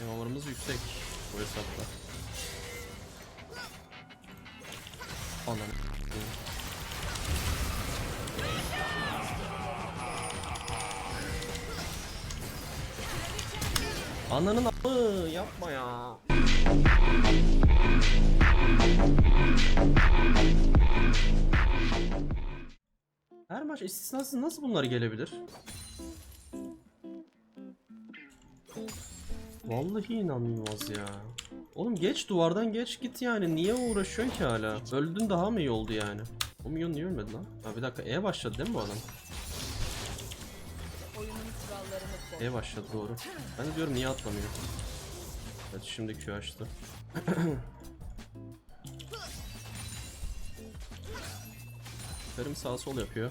Yağmurumuz yüksek bu hesapta. Anam. Ananın a**ı yapma ya. Her maç istisnasız nasıl bunlar gelebilir? Vallahi inanılmaz ya. Oğlum geç duvardan geç git yani. Niye uğraşıyorsun ki hala? Öldün daha mı iyi oldu yani? O milyon niye ölmedi lan? Ha bir dakika E başladı değil mi bu adam? E başladı doğru. Ben de diyorum niye atlamıyor? Evet şimdi Q açtı. Karım sağ sol yapıyor.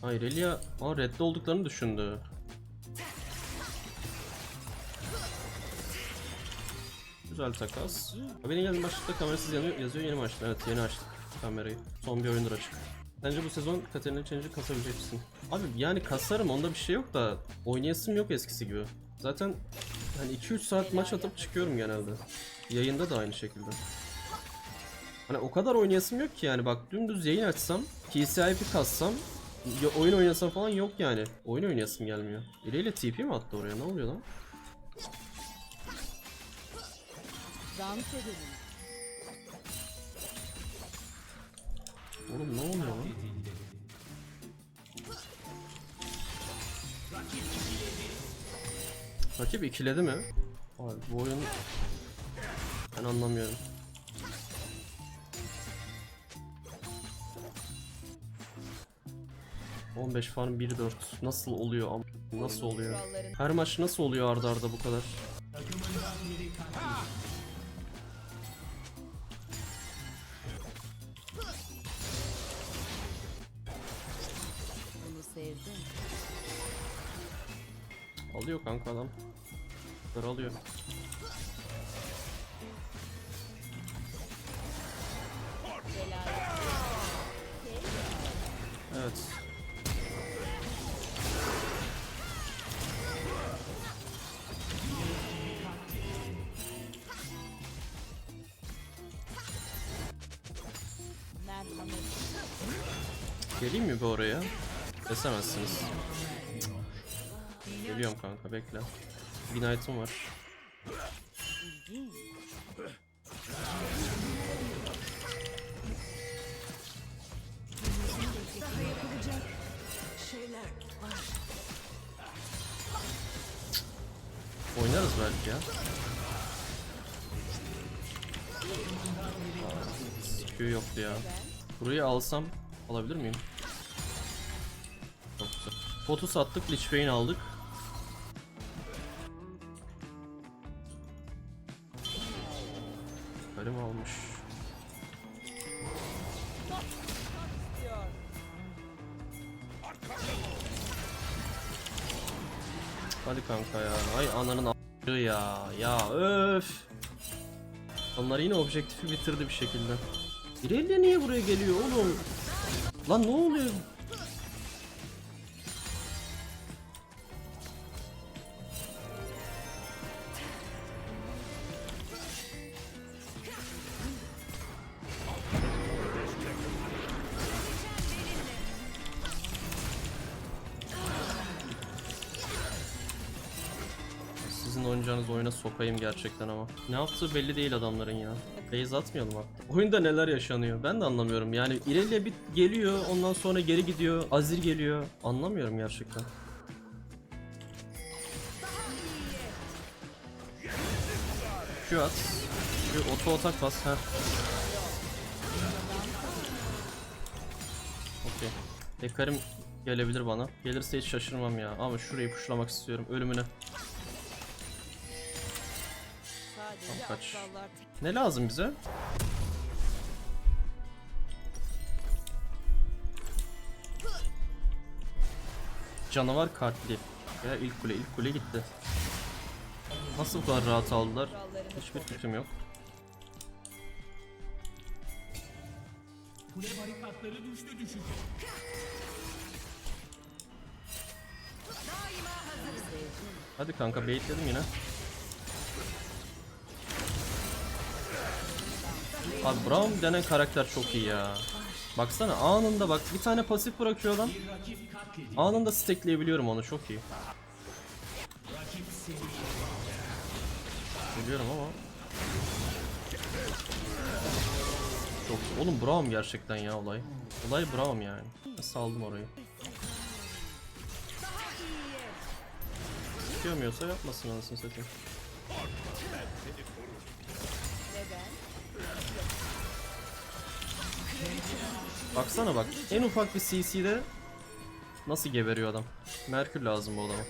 Hayır Elia Aa redde olduklarını düşündü. Güzel takas. Benim geldiğim başlıkta kamerasız yanıyor, yazıyor yeni açtım. Evet yeni açtık kamerayı. Son bir oyundur açık. Bence bu sezon Katerina Change'ı kasabilecek misin? Abi yani kasarım onda bir şey yok da oynayasım yok eskisi gibi. Zaten hani 2-3 saat maç atıp çıkıyorum genelde. Yayında da aynı şekilde. Hani o kadar oynayasım yok ki yani bak dümdüz yayın açsam, TCIP kassam, oyun oynasam falan yok yani. Oyun oynayasım gelmiyor. İleyle TP mi attı oraya ne oluyor lan? Dans edelim. Oğlum ne oluyor lan? Rakip ikiledi mi? Abi bu oyun... Ben anlamıyorum. ...15 farm 1-4 nasıl oluyor am nasıl oluyor? Her maç nasıl oluyor arda arda bu kadar? Geleyim mi bir oraya? Desemezsiniz. Geliyorum kanka bekle. Knight'ım var. Oynarız belki ya. Q yoktu ya. Burayı alsam alabilir miyim? Çok güzel. Botu sattık, Lich Bane aldık. Karim almış. Hadi kanka ya. Ay ananın a**ı ya. Ya öf. Onlar yine objektifi bitirdi bir şekilde. İrelia niye buraya geliyor oğlum? Lan ne oluyor? Sokayım gerçekten ama. Ne yaptığı belli değil adamların ya. Base atmayalım hatta. Oyunda neler yaşanıyor ben de anlamıyorum. Yani ileri bir geliyor ondan sonra geri gidiyor. Azir geliyor. Anlamıyorum gerçekten. Q at. Şu oto atak bas. Heh. Okey. Ekarim gelebilir bana. Gelirse hiç şaşırmam ya. Ama şurayı puşlamak istiyorum. Ölümüne. Sadece Kaç. aptallar Ne lazım bize? Canavar kalpli. Ya ilk kule, ilk kule gitti. Nasıl bu kadar rahat aldılar? Hiçbir fikrim yok. Kule barikatları düştü düşecek. Hadi kanka baitledim yine. Abi Braum denen karakter çok iyi ya. Baksana anında bak bir tane pasif bırakıyor adam. Anında stackleyebiliyorum onu çok iyi. Biliyorum ama. Çok oğlum Braum gerçekten ya olay. Olay Braum yani. Saldım orayı. Çıkıyormuyorsa yapmasın anasını satayım. Baksana bak en ufak bir CC'de nasıl geberiyor adam. Merkür lazım bu adama.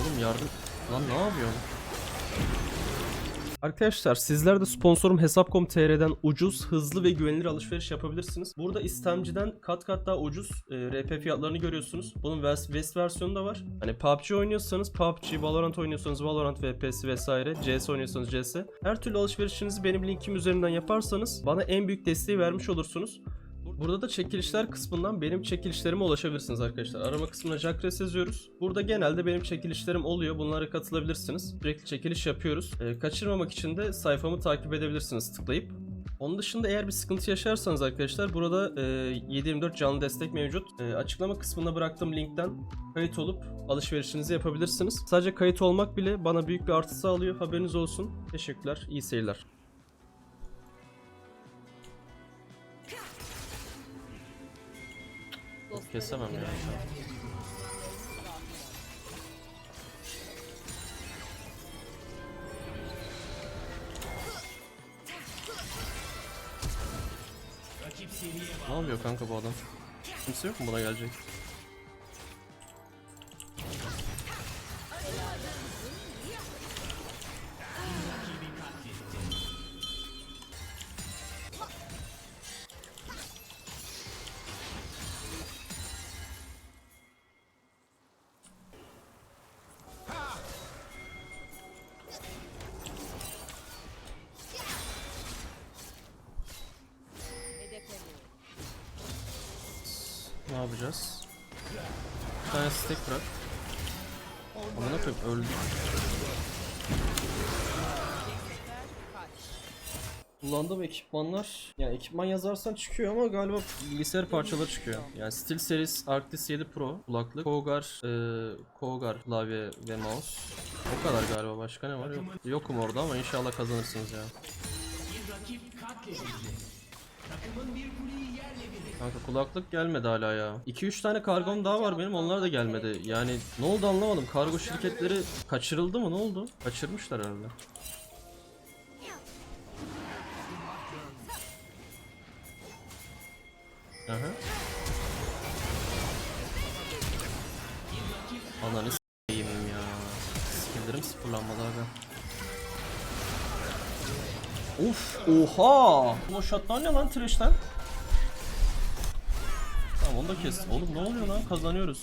Oğlum yardım. Lan ne yapıyorsun? Arkadaşlar sizler de sponsorum Hesap.com.tr'den ucuz, hızlı ve güvenilir alışveriş yapabilirsiniz. Burada istemciden kat kat daha ucuz e, RP fiyatlarını görüyorsunuz. Bunun West, West versiyonu da var. Hani PUBG oynuyorsanız PUBG, Valorant oynuyorsanız Valorant VPS vesaire, CS oynuyorsanız CS. Her türlü alışverişinizi benim linkim üzerinden yaparsanız bana en büyük desteği vermiş olursunuz. Burada da çekilişler kısmından benim çekilişlerime ulaşabilirsiniz arkadaşlar. Arama kısmına Jackres yazıyoruz. Burada genelde benim çekilişlerim oluyor. Bunlara katılabilirsiniz. Sürekli çekiliş yapıyoruz. Ee, kaçırmamak için de sayfamı takip edebilirsiniz tıklayıp. Onun dışında eğer bir sıkıntı yaşarsanız arkadaşlar burada e, 724 canlı destek mevcut. E, açıklama kısmına bıraktığım linkten kayıt olup alışverişinizi yapabilirsiniz. Sadece kayıt olmak bile bana büyük bir artı sağlıyor. Haberiniz olsun. Teşekkürler. İyi seyirler. Kesemem ya. Ne yapıyor kanka bu adam? Kimse yok mu buna gelecek? Yapacağız? Bir tane stack bırak. Amına koyayım öldü. Kaç. Kullandığım ekipmanlar, yani ekipman yazarsan çıkıyor ama galiba bilgisayar parçaları çıkıyor. Yani SteelSeries Arctis 7 Pro kulaklık, Kogar, e, Kogar klavye ve mouse. O kadar galiba başka ne var yok. Yokum orada ama inşallah kazanırsınız ya. Kanka kulaklık gelmedi hala ya. 2-3 tane kargom daha var benim onlar da gelmedi. Yani ne oldu anlamadım. Kargo şirketleri kaçırıldı mı ne oldu? Kaçırmışlar herhalde. Aha. Ananı s**eyim ya. Skillerim sıfırlanmadı abi. Of oha. Bu shotlar ne lan trash'ten? Onu da kes. Oğlum ne oluyor lan? Kazanıyoruz.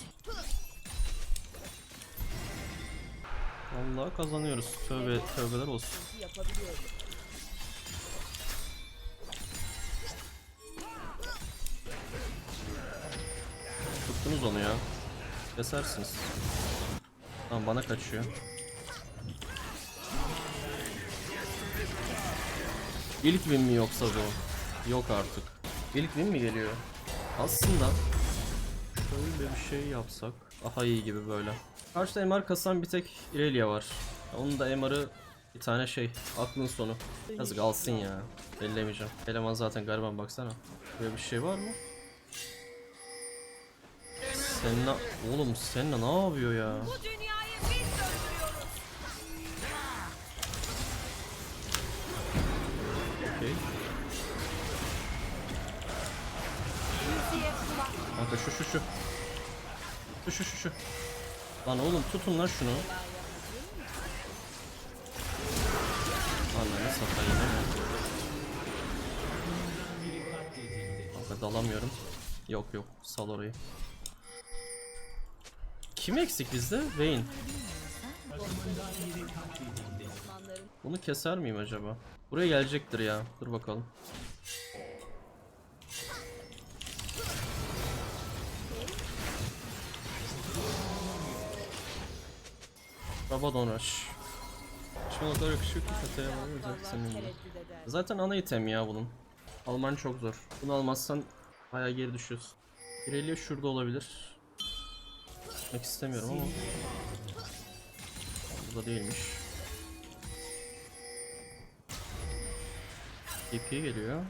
Vallahi kazanıyoruz. Tövbe tövbeler olsun. Tuttunuz onu ya. Kesersiniz. Tamam bana kaçıyor. İlk win mi yoksa bu? Yok artık. İlk win mi geliyor? Aslında şöyle bir şey yapsak daha iyi gibi böyle. Karşıda MR kasan bir tek Irelia var. Onun da MR'ı bir tane şey aklın sonu. Yazık alsın ya. Ellemeyeceğim. Eleman zaten gariban baksana. Böyle bir şey var mı? Senna oğlum Senna ne yapıyor ya? Kanka şu şu şu. Şu şu şu şu. Lan oğlum tutun lan şunu. Ananı satayım mi? Kanka dalamıyorum. Yok yok sal orayı. Kim eksik bizde? Vayne. Bunu keser miyim acaba? Buraya gelecektir ya. Dur bakalım. Rabadon Rush. Şimdi o kadar yakışıyor ki kataya var eder. Zaten ana item ya bunun. Alman çok zor. Bunu almazsan bayağı geri düşüyorsun. Irelia şurada olabilir. Gitmek istemiyorum ama. Burada değilmiş. TP geliyor.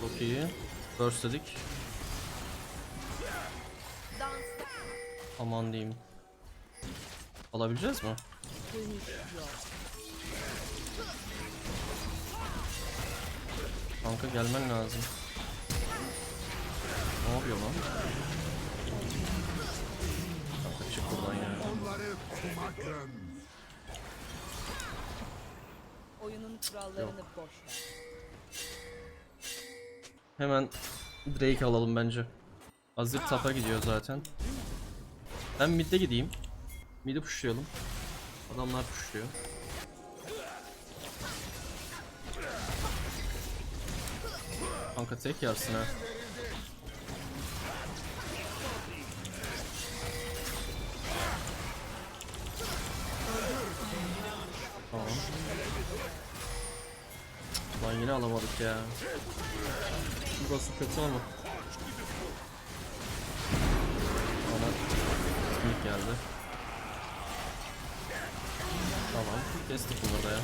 Çok iyi. Burst dedik. Aman diyeyim. Alabileceğiz mi? yok. Kanka gelmen lazım. Ne yapıyor lan? Kanka çık buradan ya. Onları kumakın. Oyunun kurallarını boş ver. Hemen Drake alalım bence. Azir tapa gidiyor zaten. Ben mid'e gideyim. Mid'i pushlayalım. Adamlar pushluyor. Kanka tek yersin ha. Tamam. Lan yine alamadık ya. Burası kötü ama. Geldi. Tamam, kestik da ya.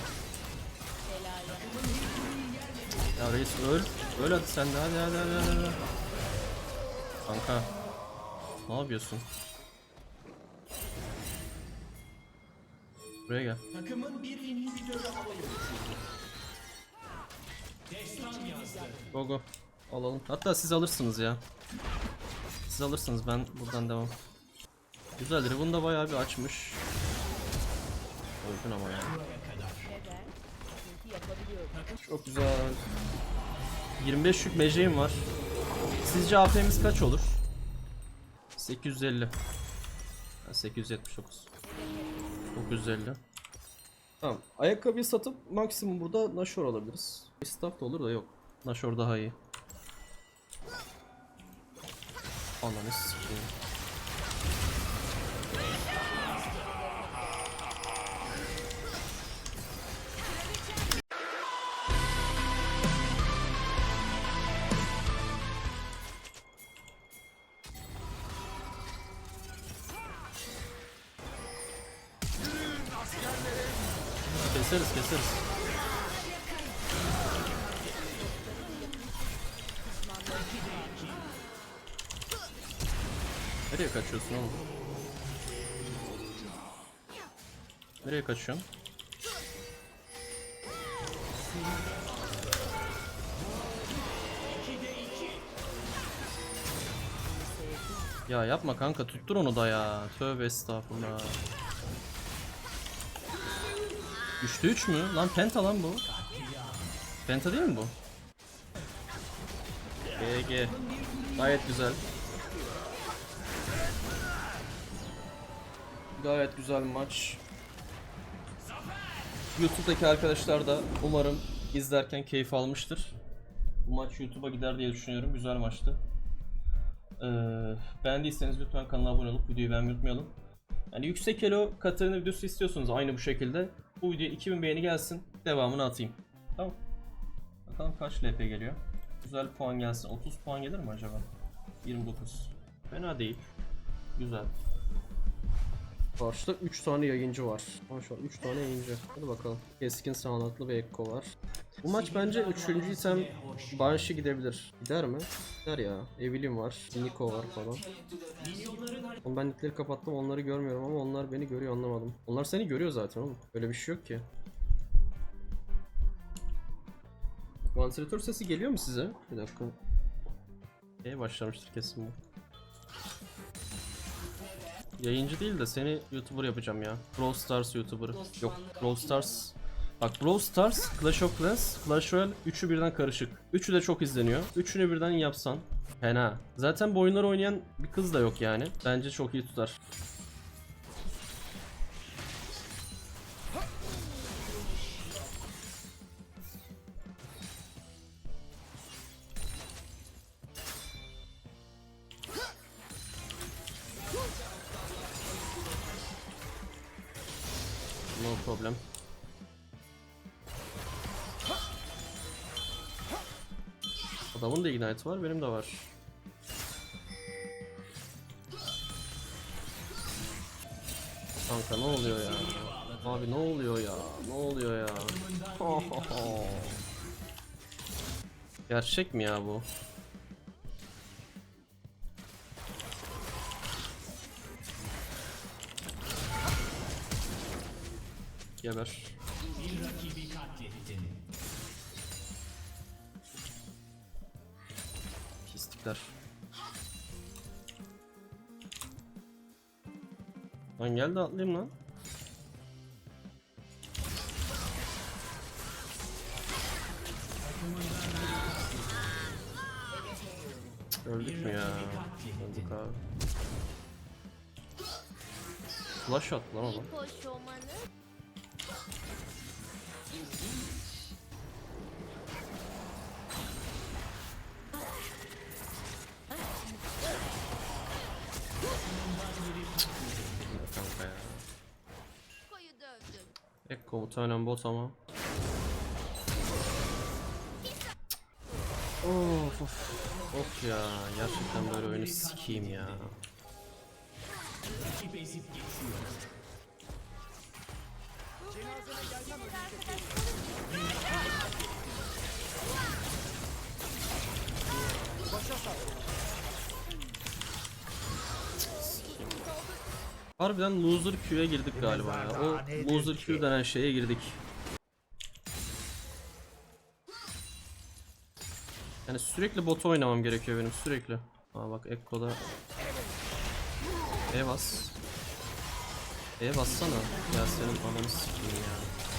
Ya reis öl. Öl hadi sen de hadi hadi hadi hadi. hadi. Kanka. Ne yapıyorsun? Buraya gel. Takımın bir inhibitörü havaya uçurdu. Destan yazdı. Go go. Alalım. Hatta siz alırsınız ya. Siz alırsınız ben buradan devam. Güzel Riven da bayağı bir açmış. Öldün ama ya. Çok güzel. 25 yük meceğim var. Sizce AP'miz kaç olur? 850. Ha, 879. 950. Tamam. Ayakkabıyı satıp maksimum burada Nashor alabiliriz. Staff da olur da yok. Nashor daha iyi. Ananı sikeyim. Nereye kaçıyorsun oğlum? Nereye kaçıyorsun? Ya yapma kanka tuttur onu da ya. Tövbe estağfurullah. Üçte 3 mü? Lan penta lan bu. Penta değil mi bu? GG. Gayet güzel. Gayet güzel maç. YouTube'daki arkadaşlar da umarım izlerken keyif almıştır. Bu maç YouTube'a gider diye düşünüyorum. Güzel maçtı. Ee, beğendiyseniz lütfen kanala abone olup videoyu beğenmeyi unutmayalım. Yani yüksek elo Katarina videosu istiyorsanız aynı bu şekilde bu videoya 2000 beğeni gelsin. Devamını atayım. Tamam. Bakalım kaç LP geliyor. Güzel puan gelsin. 30 puan gelir mi acaba? 29. Fena değil. Güzel. Karşıda 3 tane yayıncı var. Maşallah 3 tane yayıncı. Hadi bakalım. Keskin sağlıklı ve Ekko var. Bu maç bence 3. item Banshee gidebilir. Gider mi? Gider ya. Evelyn var. Nico var falan. Oğlum ben nickleri kapattım onları görmüyorum ama onlar beni görüyor anlamadım. Onlar seni görüyor zaten oğlum. Öyle bir şey yok ki. Vantilatör sesi geliyor mu size? Bir dakika. Neye başlamıştır kesin bu. Yayıncı değil de seni YouTuber yapacağım ya. Brawl Stars YouTuber. Yok Brawl Stars. Bak Brawl Stars, Clash of Clans, Clash Royale üçü birden karışık. Üçü de çok izleniyor. Üçünü birden yapsan fena. Zaten bu oyunları oynayan bir kız da yok yani. Bence çok iyi tutar. İgnite var, benim de var. Kanka ne oluyor ya? Abi ne oluyor ya? Ne oluyor ya? Gerçek mi ya bu? Geber. Lan gel de atlayayım lan. Öldük mü ya? Öldük abi. Flash attı lan adam. Muhtemelen bot ama. Of of. Of ya gerçekten böyle oyunu sikeyim ya. Rakip ezip Harbiden loser Q'ya girdik galiba ya. O loser Q denen şeye girdik. Yani sürekli bot oynamam gerekiyor benim sürekli. Aa bak Ekko'da E bas. E bassana. Ya senin ananı sikeyim ya.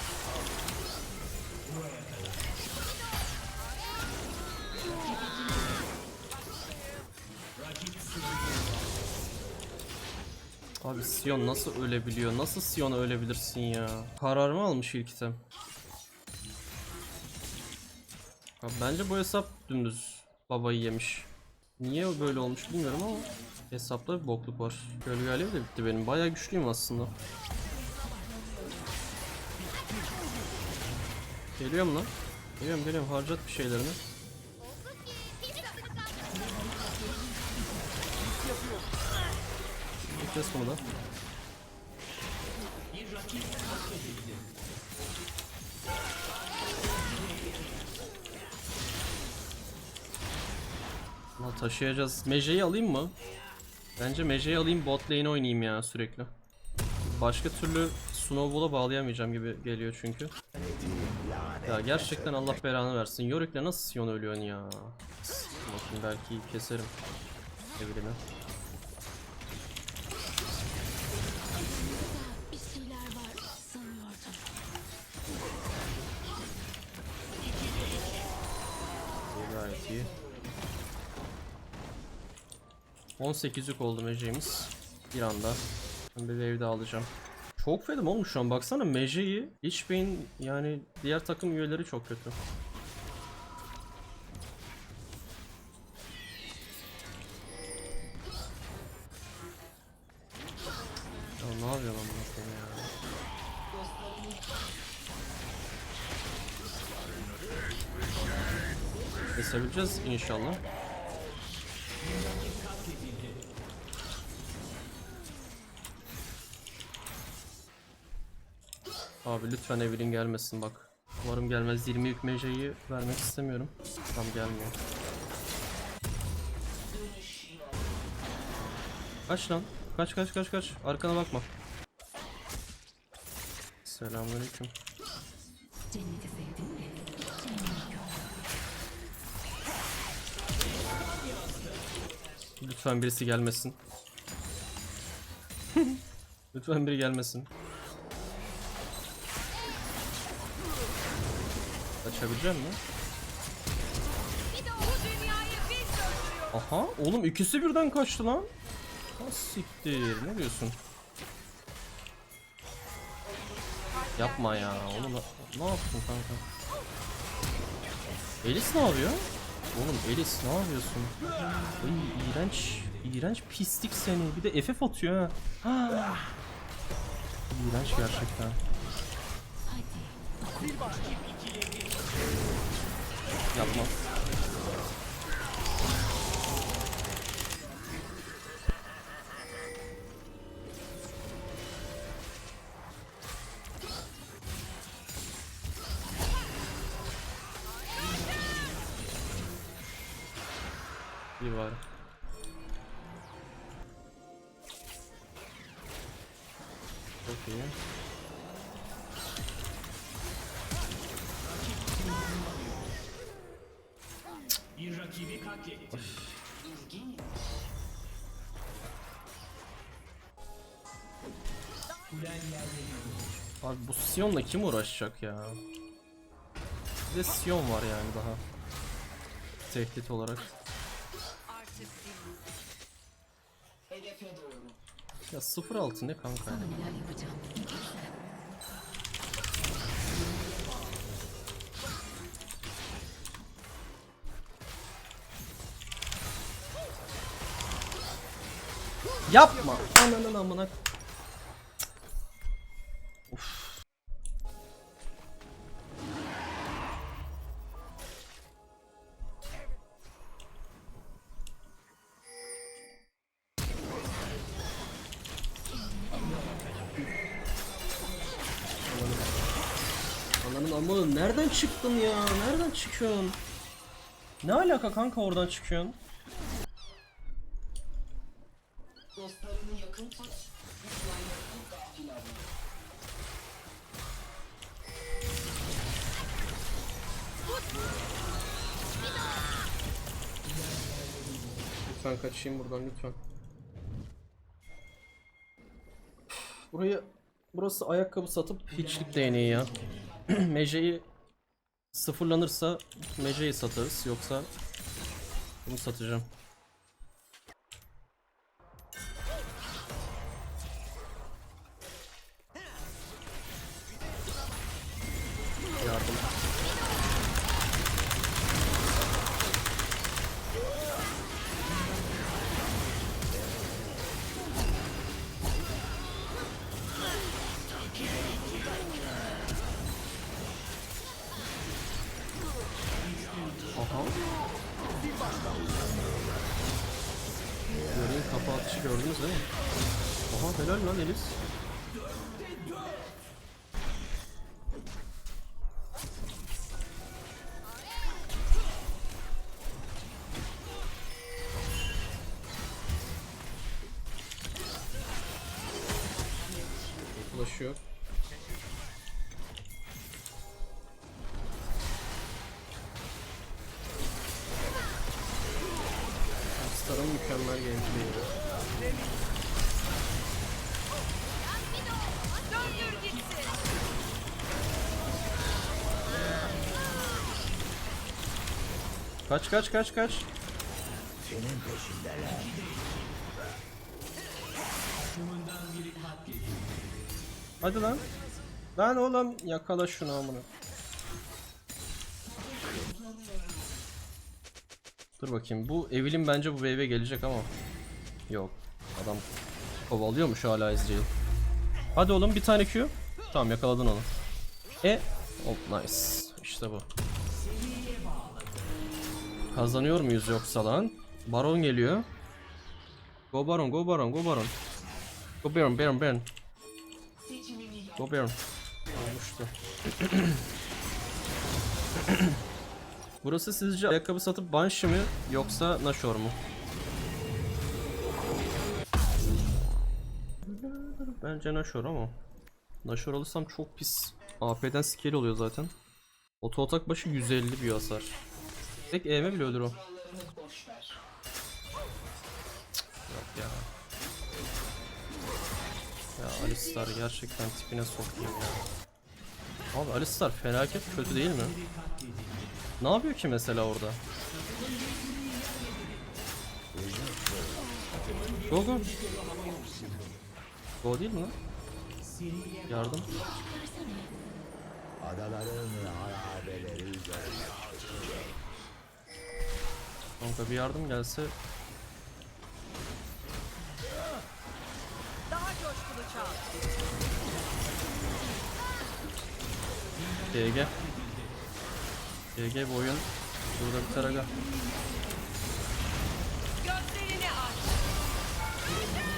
Abi Sion nasıl ölebiliyor? Nasıl Sion'a ölebilirsin ya? Kararımı almış ilk item. Abi bence bu hesap dümdüz babayı yemiş. Niye böyle olmuş bilmiyorum ama hesapta bir bokluk var. Gölge alev de bitti benim. Bayağı güçlüyüm aslında. Geliyorum lan. Geliyorum geliyorum harcat bir şeylerini. Kes bunu da. Taşıyacağız. Meje'yi alayım mı? Bence Meje'yi alayım bot lane oynayayım ya sürekli. Başka türlü Snowball'a bağlayamayacağım gibi geliyor çünkü. Ya gerçekten Allah belanı versin. Yorick'le nasıl Sion ölüyorsun ya? Bakın belki keserim. Evlini. İyi gayet iyi. 18 yük oldu Mece'miz. Bir anda. Ben bir wave de alacağım. Çok fedim olmuş şu an baksana Mece'yi hiç beyin yani diğer takım üyeleri çok kötü. Ya ne yapıyor lan bu Kesebileceğiz inşallah. Abi lütfen Evelyn gelmesin bak. Umarım gelmez. 20 yük meceyi vermek istemiyorum. Tam gelmiyor. Kaç lan? Kaç kaç kaç kaç. Arkana bakma. Selamünaleyküm. Lütfen birisi gelmesin. Lütfen biri gelmesin. Açabileceğim mi? Aha oğlum ikisi birden kaçtı lan. Siktir ne diyorsun? Yapma ya oğlum ne yaptın kanka? Elis ne yapıyor? Oğlum Elis ne yapıyorsun? Ay iğrenç, iğrenç pislik seni. Bir de FF atıyor ha. Ah. İğrenç gerçekten. Yapma. İyi bari. Abi bu Sion'la kim uğraşacak ya? Bir de Sion var yani daha. Tehdit olarak. Ya 0-6 ne kanka ya? Yapma! Ananın amına. Çıktın ya? Nereden çıkıyorsun? Ne alaka kanka oradan çıkıyorsun? Lütfen kaçayım buradan lütfen. Burayı burası ayakkabı satıp hiçlik değneği ya. Meje'yi sıfırlanırsa Meje'yi satarız yoksa bunu satacağım. Göreyim kapı atışı gördünüz değil mi? Aha helal lan Elis. Kaç kaç kaç kaç. Hadi lan. Lan oğlum yakala şunu amına. Dur bakayım. Bu Evelyn bence bu wave'e gelecek ama. Yok. Adam kovalıyormuş hala Ezreal. Hadi oğlum bir tane Q. Tamam yakaladın onu. E. Oh nice. İşte bu. Kazanıyor muyuz yoksa lan? Baron geliyor. Go Baron, go Baron, go Baron. Go Baron, Baron, Baron. Go Baron. Olmuştu. Burası sizce ayakkabı satıp Banshee mi yoksa Nashor mu? Bence Nashor ama. Nashor alırsam çok pis. AP'den scale oluyor zaten. Oto atak başı 150 bir hasar. Tek EM bile ölür o. Cık, Yok ya. Ya Alistar gerçekten tipine sokayım ya. Abi Alistar felaket kötü değil mi? Ne yapıyor ki mesela orada? Go go. Go değil mi lan? Yardım. Kanka bir yardım gelse daha coşkulu çağ. GG. GG bu oyun. Burada biter aga.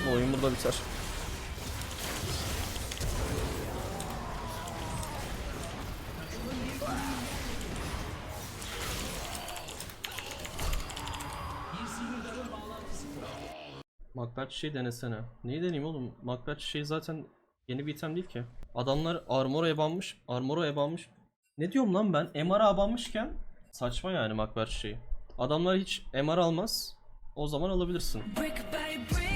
Bu oyun burada biter. Maklar çiçeği denesene. Neyi deneyeyim oğlum? Maklar çiçeği zaten yeni bir item değil ki. Adamlar armora ebanmış. Armora ebanmış. Ne diyorum lan ben? MR abanmışken saçma yani maklar çiçeği. Adamlar hiç MR almaz. O zaman alabilirsin. Brick by brick.